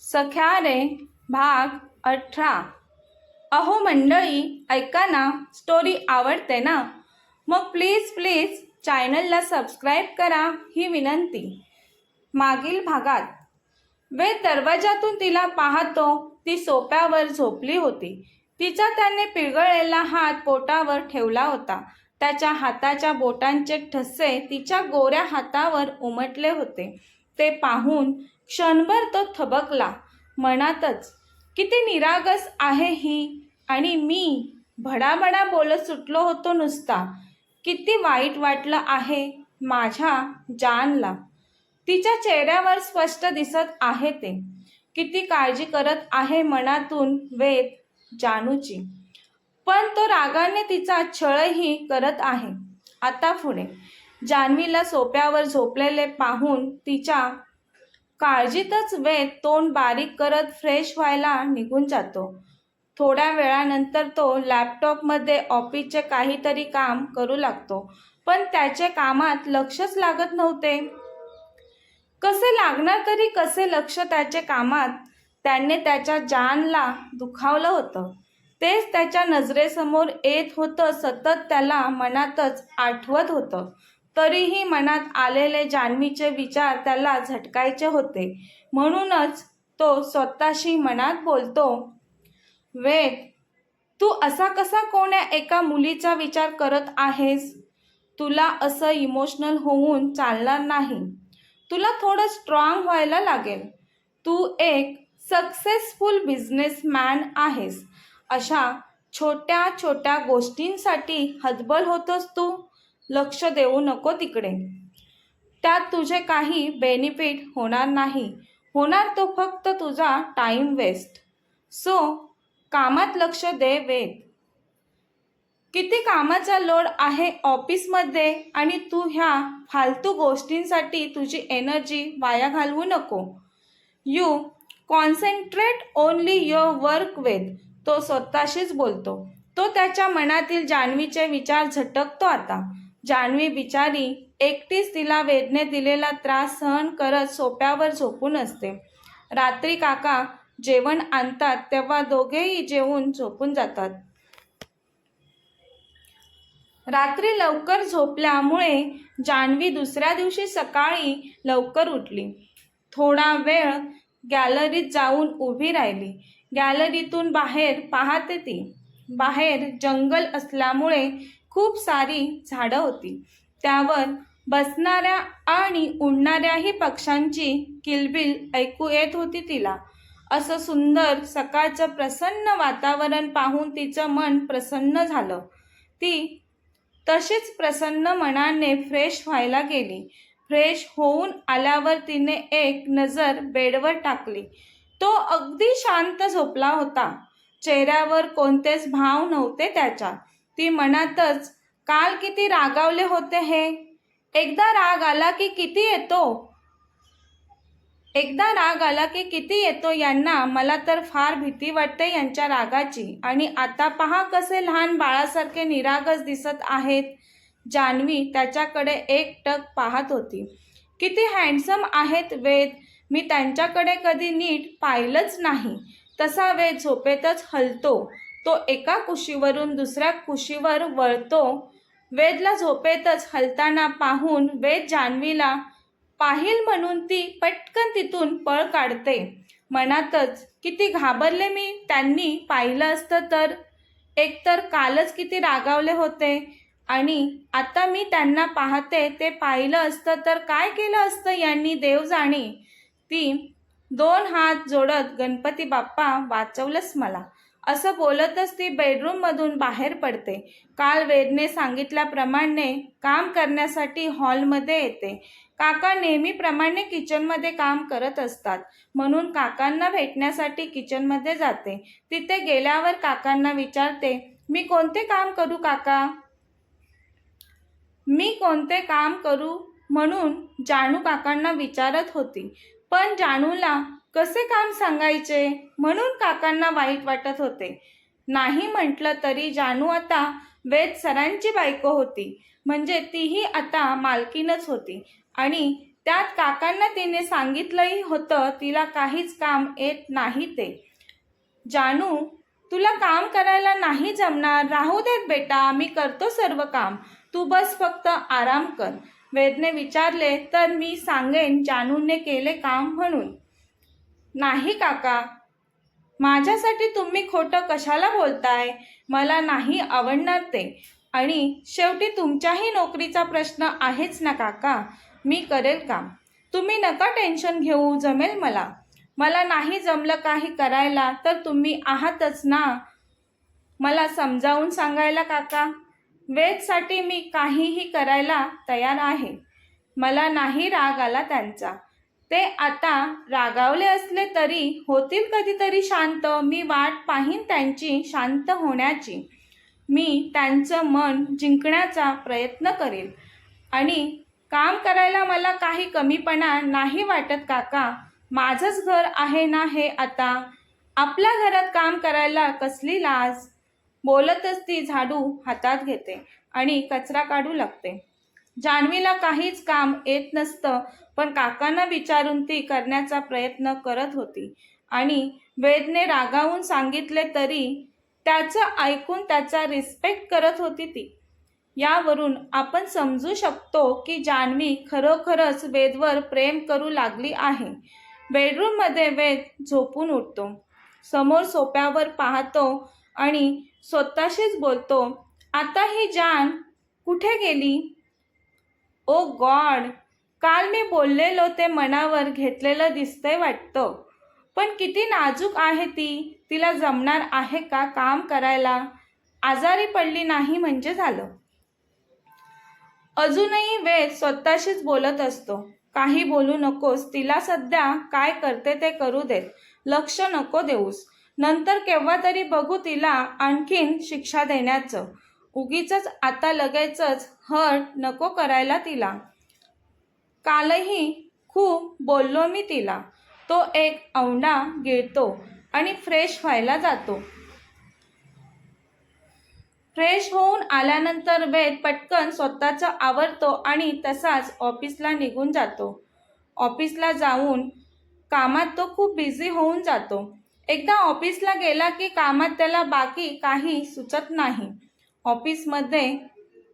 सख्यारे भाग अठरा. अहो मंडळी ऐका ना स्टोरी आवडते ना? मग प्लीज प्लीज चॅनलला सबस्क्राईब करा ही विनंती. मागील भागात. वेद दरवाजातून तिला पाहतो ती सोप्यावर झोपली होती. तिचा त्याने पिळगळलेला हात पोटावर ठेवला होता. त्याच्या हाताच्या बोटांचे ठसे तिच्या गोऱ्या हातावर उमटले होते. ते पाहून क्षणभर तो थबकला. मनातच किती निरागस आहे ही आणि मी भडाभडा बोलत सुटलो होतो नुसता. किती वाईट वाटलं आहे माझ्या जानला. तिच्या चेहऱ्यावर स्पष्ट दिसत आहे ते. किती काळजी करत आहे मनातून वेद जानूची पण तो रागाने तिचा छळही करत आहे. आता पुढे. जान्हवीला सोप्यावर झोपलेले पाहून तिच्या काळजीतच वेद तोंड बारीक करत फ्रेश व्हायला निघून जातो. थोड्या वेळानंतर तो लॅपटॉपमध्ये ऑफिसचे काहीतरी काम करू लागतो. पण त्याचे कामात लक्षच लागत नव्हते. कसे लागणार तरी कसे लक्ष त्याचे कामात? त्याने त्याच्या जानला दुखावलं होतं. तेच त्याच्या नजरेसमोर येत होतं सतत त्याला मनातच आठवत होतं. तरीही मनात आलेले जान्हवीचे विचार त्याला झटकायचे होते. म्हणूनच तो स्वतःशी मनात बोलतो वेद तू असा कसा कोण्या एका मुलीचा विचार करत आहेस? तुला असं इमोशनल होऊन चालणार नाही. तुला थोडं स्ट्रॉंग व्हायला लागेल. तू एक सक्सेसफुल बिझनेसमॅन आहेस. अशा छोट्या छोट्या गोष्टींसाठी हतबल होतोस तू. लक्ष देऊ नको तिकडे. त्यात तुझे काही बेनिफिट होणार नाही. होणार तो फक्त तुझा टाईम वेस्ट सो कामात लक्ष दे वेद. किती कामाचा लोड आहे ऑफिसमध्ये आणि तू ह्या फालतू गोष्टींसाठी तुझी एनर्जी वाया घालवू नको. You concentrate only your work वेद. तो स्वतःशीच बोलतो. तो त्याच्या मनातील जान्हवीचे विचार झटकतो आता. जान्हवी बिचारी एकटीच तिला वेदने दिलेला त्रास सहन करत सोप्यावर झोपून असते. रात्री काका जेवण आणतात तेव्हा दोघेही जेवून झोपून जातात. रात्री लवकर झोपल्यामुळे जान्हवी दुसऱ्या दिवशी सकाळी लवकर उठली. थोडा वेळ गॅलरीत जाऊन उभी राहिली. गॅलरीतून बाहेर पाहते ती. बाहेर जंगल असल्यामुळे खूप सारी झाडं होती. त्यावर बसणाऱ्या आणि उडणाऱ्याही पक्ष्यांची किलबिल ऐकू येत होती तिला. असं सुंदर सकाळचं प्रसन्न वातावरण पाहून तिचं मन प्रसन्न झालं. ती तशीच प्रसन्न मनाने फ्रेश व्हायला गेली. फ्रेश होऊन आल्यावर तिने एक नजर बेडवर टाकली. तो अगदी शांत झोपला होता. चेहऱ्यावर कोणतेच भाव नव्हते त्याच्या. ती मनातच काल किती रागावले होते हे? एकदा राग आला की किती येतो? एकदा राग आला की किती येतो यांना मला तर फार भीती वाटते यांच्या रागाची. आणि आता पहा कसे लहान बाळासारखे निरागस दिसत आहेत. जान्हवी त्याच्याकडे एक टक पाहत होती. किती हँडसम आहेत वेद. मी त्यांच्याकडे कधी नीट पाहिलंच नाही. तसा वेद झोपेतच हलतो. तो एका कुशीवरून दुसऱ्या कुशीवर वळतो. वेदला झोपेतच हलताना पाहून वेद जान्हवीला पाहिल म्हणून ती पटकन तिथून पळ काढते. मनातच किती घाबरले मी त्यांनी पाहिलं असतं तर. एकतर कालच किती रागावले होते. आणि आता मी त्यांना पाहते ते पाहिलं असतं तर काय केलं असतं यांनी देव जाणे. ती दोन हात जोडत गणपती बाप्पा वाचवलंच मला. असं बोलतच ती बेडरूममधून बाहेर पडते. काल वेदने सांगितल्याप्रमाणे काम करण्यासाठी हॉलमध्ये येते. काका नेहमीप्रमाणे किचनमध्ये काम करत असतात. म्हणून काकांना भेटण्यासाठी किचनमध्ये जाते. तिथे गेल्यावर काकांना विचारते मी कोणते काम करू काका? मी कोणते काम करू? म्हणून जानू काकांना विचारत होती. पण जानूला कसे काम सांगायचे? म्हणून काकांना वाईट वाटत होते. नाही म्हटलं तरी जानू आता वेद सरांची बायको होती. म्हणजे तीही आता मालकीनच होती. आणि त्यात काकांना तिने सांगितलंही होतं तिला काहीच काम येत नाही ते. जानू तुला काम करायला नाही जमणार. राहू देत बेटा मी करतो सर्व काम. तू बस फक्त आराम कर. वेदने विचारले तर मी सांगेन जानूने केले काम म्हणून. नाही काका. माझ्यासाठी तुम्ही खोटं कशाला बोलताय? मला नाही आवडणार ते. आणि शेवटी तुमच्याही नोकरीचा प्रश्न आहेच ना काका? मी करेल काम. तुम्ही नका टेन्शन घेऊ जमेल मला. मला नाही जमलं काही करायला तर तुम्ही आहातच ना? मला समजावून सांगायला काका. वेदसाठी मी काहीही करायला तयार आहे. मला नाही राग आला त्यांचा. ते आता रागावले असले तरी होतील कधीतरी शांत. मी वाट पाहीन त्यांची शांत होण्याची. मी त्यांचं मन जिंकण्याचा प्रयत्न करेल आणि काम करायला मला काही कमीपणा नाही वाटत काका. माझंच घर आहे ना हे आता? आपल्या घरात काम करायला कसली लाज? बोलतच ती झाडू हातात घेते आणि कचरा काढू लागते. जान्हवीला काहीच काम येत नसतं पण काकांना विचारून ती करण्याचा प्रयत्न करत होती. आणि वेदने रागावून सांगितले तरी त्याचं ऐकून त्याचा रिस्पेक्ट करत होती ती. यावरून आपण समजू शकतो की जान्हवी खरोखरच वेदवर प्रेम करू लागली आहे. बेडरूममध्ये वेद झोपून उठतो. समोर सोप्यावर पाहतो आणि स्वतःशीच बोलतो आता ही जान कुठे गेली? ओ गॉड काल मी बोललेलो ते मनावर घेतलेलं दिसतंय वाटतं. पण किती नाजूक आहे ती तिला जमणार आहे का काम करायला? आजारी पडली नाही म्हणजे झालं. अजूनही वेद स्वतःशीच बोलत असतो. काही बोलू नकोस तिला सध्या काय करते ते करू देत. लक्ष नको देऊस. नंतर केव्हा तरी बघू तिला आणखीन शिक्षा देण्याचं. उगीच आता लगेचच हट नको करायला तिला. कालही खूप बोललो मी तिला. तो एक औंडा गिळतो आणि फ्रेश व्हायला जातो. फ्रेश होऊन आल्यानंतर वेद पटकन स्वतःचं आवरतो आणि तसाच ऑफिसला निघून जातो. ऑफिसला जाऊन कामात तो खूप बिझी होऊन जातो. एकदा ऑफिसला गेला की कामात त्याला बाकी काही सुचत नाही. ऑफिसमध्ये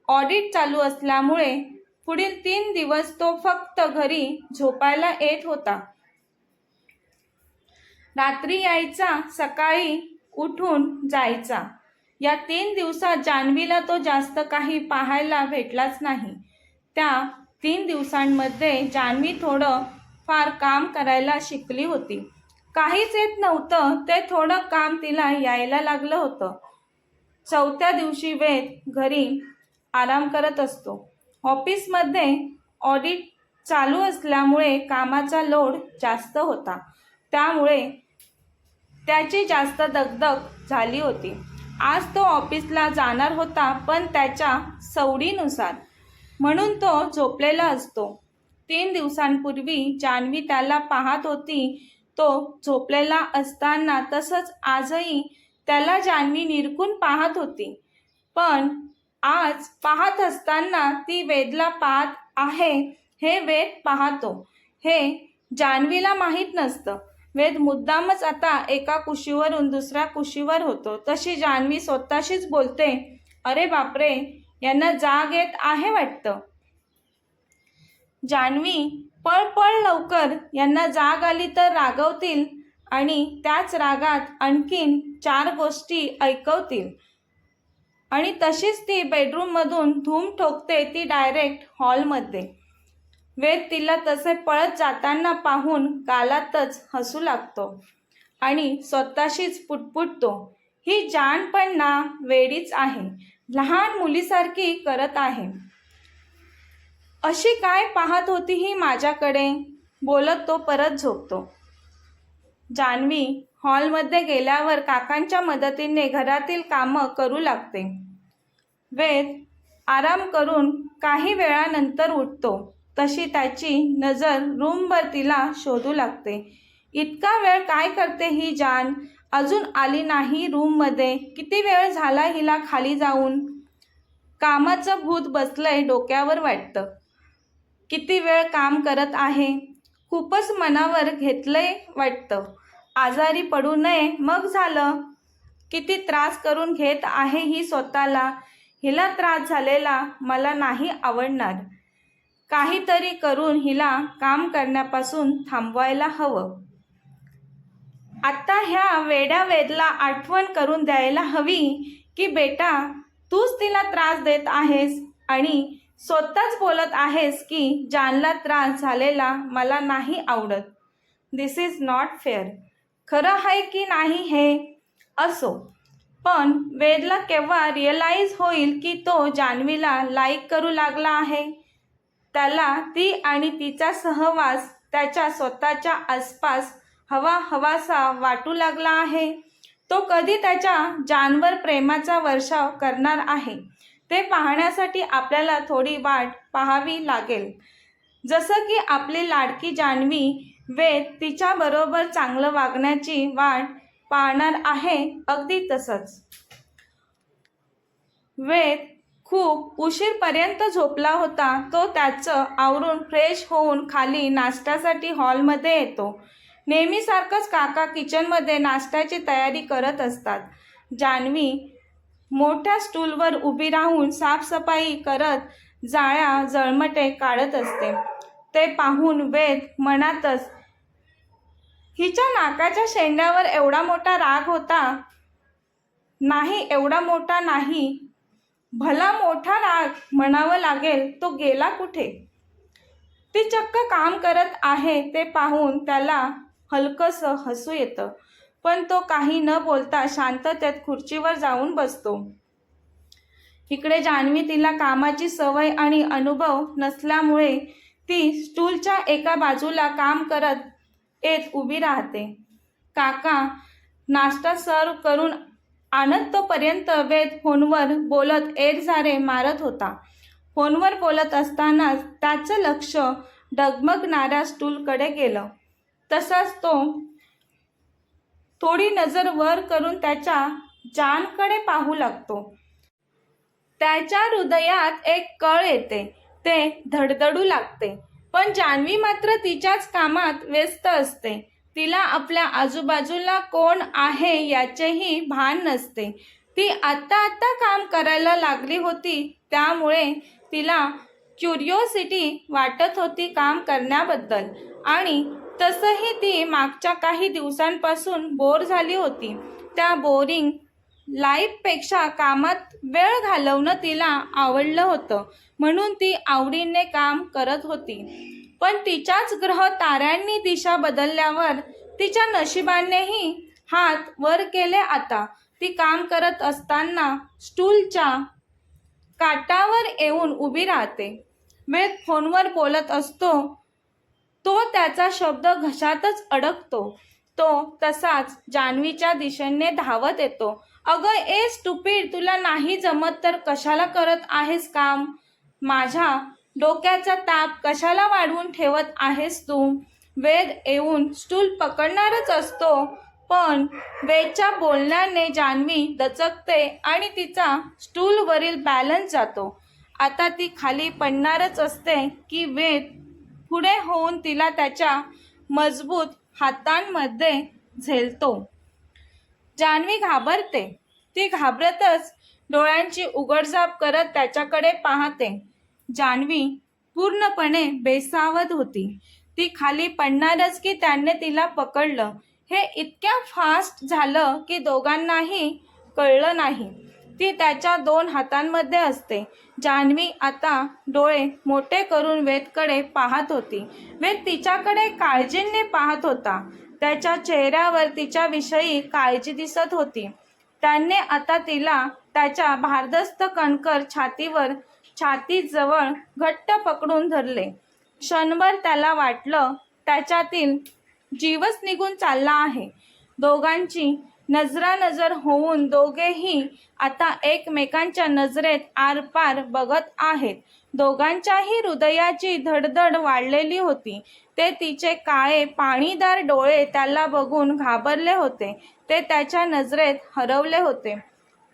ऑडिट चालू असल्यामुळे पुढील तीन दिवस तो फक्त घरी झोपायला येत होता. रात्री यायचा सकाळी उठून जायचा. या तीन दिवसात जान्हवीला तो जास्त काही पाहायला भेटलाच नाही. त्या तीन दिवसांमध्ये जान्हवी थोडं फार काम करायला शिकली होती. काहीच येत नव्हतं ते थोडं काम तिला यायला लागलं होतं. चौथ्या दिवशी वेद घरी आराम करत असतो. ऑफिसमध्ये ऑडिट चालू असल्यामुळे कामाचा लोड जास्त होता. त्यामुळे त्याची जास्त दगदग झाली होती. आज तो ऑफिसला जाणार होता पण त्याच्या सवडीनुसार. म्हणून तो झोपलेला असतो. तीन दिवसांपूर्वी जान्हवी त्याला पाहत होती तो झोपलेला असताना तसंच आजही त्याला जान्हवी निरखून पाहत होती. पण आज पाहत असताना ती वेदला पाहत आहे हे वेद पाहतो. हे जान्हवीला माहीत नसतं. वेद मुद्दामच आता एका कुशीवरून दुसऱ्या कुशीवर होतो. तशी जान्हवी स्वतःशीच बोलते अरे बापरे यांना जाग येत आहे वाटतं. जान्हवी पळ पळ लवकर यांना जाग आली तर रागवतील. आणि त्याच रागात आणखीन चार गोष्टी ऐकवतील. आणि तशीच ती बेडरूममधून धूम ठोकते ती डायरेक्ट हॉलमध्ये वेद तिला तसे पळत जाताना पाहून गालातच हसू लागतो आणि स्वतःशीच पुटपुटतो. ही जाण पण ना वेडीच आहे. लहान मुलीसारखी करत आहे. अशी काय पाहत होती ही माझ्याकडे? बोलत तो परत झोपतो. जान्हवी हॉलमध्ये गेल्यावर काकांच्या मदतीने घरातील कामं करू लागते. वेद आराम करून काही वेळानंतर उठतो. तशी त्याची नजर रूमवर तिला शोधू लागते. इतका वेळ काय करते ही जान अजून आली नाही रूममध्ये. किती वेळ झाला हिला खाली जाऊन? कामाचं भूत बसलंय डोक्यावर वाटतं. किती वेळ काम करत आहे? खूपच मनावर घेतलंय वाटतं. आजारी पडू नये. मग झालं. किती त्रास करून घेत आहे ही स्वतःला. हिला त्रास झालेला मला नाही आवडणार. काहीतरी करून हिला काम करण्यापासून थांबवायला हवं. आत्ता ह्या वेड्या वेदला आठवण करून द्यायला हवी की बेटा तूच तिला त्रास देत आहेस आणि स्वतःच बोलत आहेस की जानला त्रास झालेला मला नाही आवडत. दिस इज नॉट फेअर खरं आहे की नाही हे? असो. पण वेदला केव्हा रिअलाईज होईल की तो जान्हवीला लाईक करू लागला आहे? त्याला ती आणि तिचा सहवास त्याच्या स्वतःच्या आसपास हवा हवासा वाटू लागला आहे. तो कधी त्याच्या जानवर प्रेमाचा वर्षाव करणार आहे? ते पाहण्यासाठी आपल्याला थोडी वाट पाहावी लागेल. जसं की आपली लाडकी जान्हवी वेद तिच्याबरोबर चांगलं वागण्याची वाट पाहणार आहे अगदी तसंच. वेद खूप उशीरपर्यंत झोपला होता तो त्याचं आवरून फ्रेश होऊन खाली नाश्त्यासाठी हॉलमध्ये येतो. नेहमीसारखंच काका किचनमध्ये नाश्त्याची तयारी करत असतात. जान्हवी मोठ्या स्टूलवर उभी राहून साफसफाई करत जाळ्या जळमटे काढत असते. ते पाहून वेद मनातच हिच्या नाकाच्या शेंड्यावर एवढा मोठा राग होता. नाही एवढा मोठा नाही. भला मोठा राग म्हणावं लागेल तो गेला कुठे? ती चक्क काम करत आहे ते पाहून त्याला हलकंसं हसू येतं पण तो काही न बोलता शांततेत खुर्चीवर जाऊन बसतो. इकडे जान्हवी तिला कामाची सवय आणि अनुभव नसल्यामुळे ती स्टूलच्या एका बाजूला काम करत येत उभी राहते. काका नाश्ता सर्व करून आणत तोपर्यंत वेद फोनवर बोलत एरझारे मारत होता. फोनवर बोलत असतानाच त्याचं लक्ष डगमगणाऱ्या स्टूलकडे गेलं. तसाच तो थोडी नजर वर करून त्याच्या जानकडे पाहू लागतो. त्याच्या हृदयात एक कळ येते. ते धडधडू लागते. पण जान्हवी मात्र तिच्याच कामात व्यस्त असते. तिला आपल्या आजूबाजूला कोण आहे याचेही भान नसते. ती आत्ता आत्ता काम करायला लागली होती त्यामुळे तिला क्युरिओसिटी वाटत होती काम करण्याबद्दल. आणि तसंही ती मागच्या काही दिवसांपासून बोर झाली होती. त्या बोरिंग लाईफपेक्षा कामात वेळ घालवणं तिला आवडलं होतं. म्हणून ती आवडीने काम करत होती. पण तिच्याच ग्रह ताऱ्यांनी दिशा बदलल्यावर तिच्या नशिबानेही हात वर केले आता. ती काम करत असताना स्टूलच्या काटावर येऊन उभी राहते. वेद फोनवर बोलत असतो. तो त्याचा शब्द घशातच अडकतो. तो तसाच जान्हवीच्या दिशेने धावत येतो. अगं ए स्टुपीड तुला नाही जमत तर कशाला करत आहेस काम? माझ्या डोक्याचा ताप कशाला वाढवून ठेवत आहेस तू? वेद येऊन स्टूल पकडणारच असतो पण वेदच्या बोलण्याने जान्हवी दचकते आणि तिचा स्टूलवरील बॅलन्स जातो. आता ती खाली पडणारच असते की वेद पुढे होऊन तिला त्याच्या मजबूत हातांमध्ये झेलतो. जान्हवी घाबरते. ती घाबरतच डोळ्यांची उघडझाप करत त्याच्याकडे पाहते. जान्हवी पूर्णपणे बेसावध होती. ती खाली पडणारच की त्याने तिला पकडलं. हे इतक्या फास्ट झालं की दोघांनाही कळलं नाही. ती त्याच्या दोन हातांमध्ये असते. जान्हवी आता डोळे मोठे करून वेदकडे पाहत होती. वेद तिच्याकडे काळजीने पाहत होता. त्याच्या चेहऱ्यावर तिच्याविषयी काळजी दिसत होती. त्याने आता तिला त्याच्या भारदस्त कणकर छातीवर छातीजवळ घट्ट पकडून धरले. क्षणभर त्याला वाटलं त्याच्यातील जीवच निघून चालला आहे. दोघांची नजरानजर होऊन दोघेही आता एकमेकांच्या नजरेत आरपार बघत आहेत. दोघांच्याही हृदयाची धडधड वाढलेली होती. ते तिचे काळे पाणीदार डोळे त्याला बघून घाबरले होते. ते त्याच्या नजरेत हरवले होते.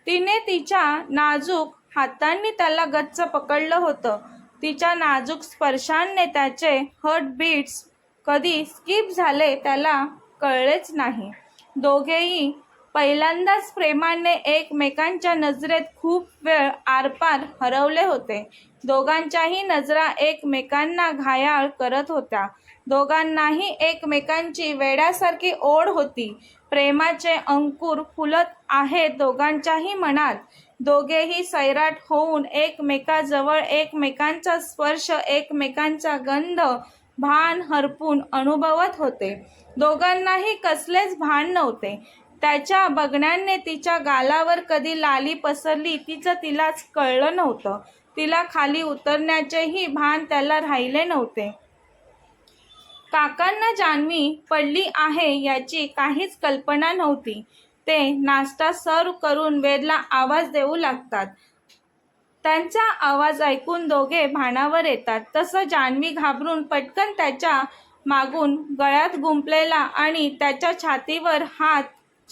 तिने तिच्या नाजूक हातांनी त्याला गच्च पकडलं होतं. तिच्या नाजूक स्पर्शाने त्याचे हर्ट बीट्स कधी स्किप झाले त्याला कळलेच नाही. दोघेही पहिल्यांदाच प्रेमाने एकमेकांच्या नजरेत खूप वेळ आरपार हरवले होते. दोघांच्याही नजरा एकमेकांना घायाळ करत होत्या. दोघांनाही एकमेकांची वेड्यासारखी ओढ होती. प्रेमाचे अंकुर फुलत आहेत दोघांच्याही मनात. दोघेही सैराट होऊन एकमेकाजवळ एकमेकांचा स्पर्श एकमेकांचा गंध भान हरपून अनुभवत होते. दोघांनाही कसलेच भान नव्हते. त्याच्या बघण्याने तिच्या गालावर कधी लाली पसरली तिचं तिलाच कळलं नव्हतं. तिला खाली उतरण्याचेही भान त्याला राहिले नव्हते. काकांना जान्हवी पडली आहे याची काहीच कल्पना नव्हती. ते नाश्ता सर्व करून वेदला आवाज देऊ लागतात. त्यांचा आवाज ऐकून दोघे भानावर येतात. तसं जान्हवी घाबरून पटकन त्याच्या मागून गळ्यात गुंपलेला आणि त्याच्या छातीवर हात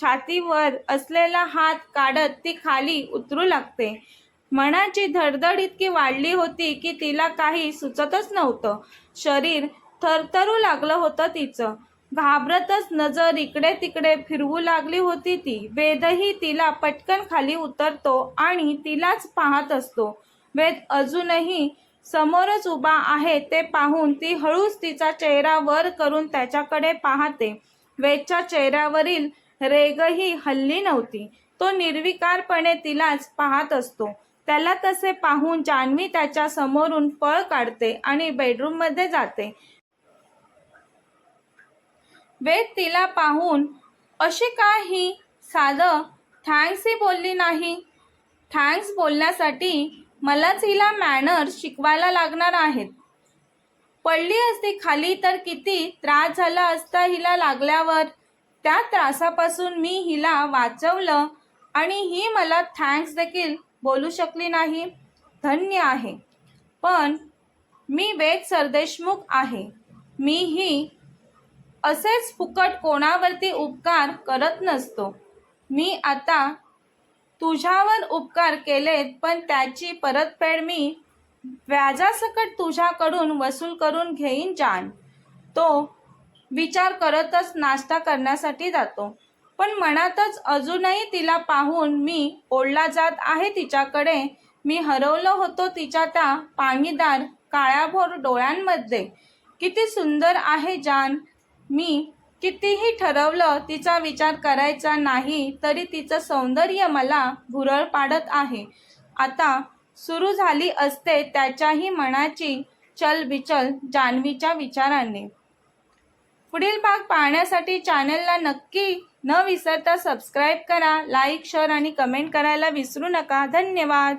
छातीवर असलेला हात काढत ती खाली उतरू लागते. मनाची धडधड इतकी वाढली होती की तिला काही सुचतच नव्हतं. शरीर थरथरू लागलं होतं तिचं. घाबरतच नजर इकडे तिकडे फिरवू लागली होती ती. वेदही तिला पटकन खाली उतरतो आणि तिलाच पाहत असतो. वेद अजूनही समोरच उभा आहे ते पाहून ती हळूच तिचा चेहरा वर करून त्याच्याकडे पाहते. वेदच्या चेहऱ्यावरील रेगही हल्ली नव्हती. तो निर्विकारपणे तिलाच पाहत असतो. त्याला तसे पाहून जान्हवी त्याच्या समोरून पळ काढते आणि बेडरूममध्ये जाते. वेद तिला पाहून अशी काही साधं थँक्सही बोलली नाही? थँक्स बोलण्यासाठी मलाच हिला मॅनर्स शिकवायला लागणार आहेत. पडली असती खाली तर किती त्रास झाला असता हिला लागल्यावर. त्या त्रासापासून मी हिला वाचवलं आणि ही मला थँक्स देखील बोलू शकली नाही. धन्य आहे. पण मी वेद सरदेशमुख आहे. मी ही असेच फुकट कोणावरती उपकार करत नसतो. मी आता तुझ्यावर उपकार केलेत पण त्याची परतफेड मी व्याजासकट तुझ्याकडून वसूल करून घेईन जान. तो विचार करतच नाश्ता करण्यासाठी जातो. पण मनातच अजूनही तिला पाहून मी ओढला जात आहे तिच्याकडे. मी हरवलो होतो तिच्या त्या पाणीदार काळ्याभोर डोळ्यांमध्ये. किती सुंदर आहे जान. मी कितीही ठरवलं तिचा विचार करायचा नाही तरी तिचं सौंदर्य मला भुरळ पाडत आहे. आता सुरू झाली असते त्याच्याही मनाची चलबिचल जान्हवीच्या विचाराने. पुढील भाग पाहण्यासाठी चॅनलला नक्की न विसरता सबस्क्राईब करा लाईक शेअर आणि कमेंट करायला विसरू नका. धन्यवाद.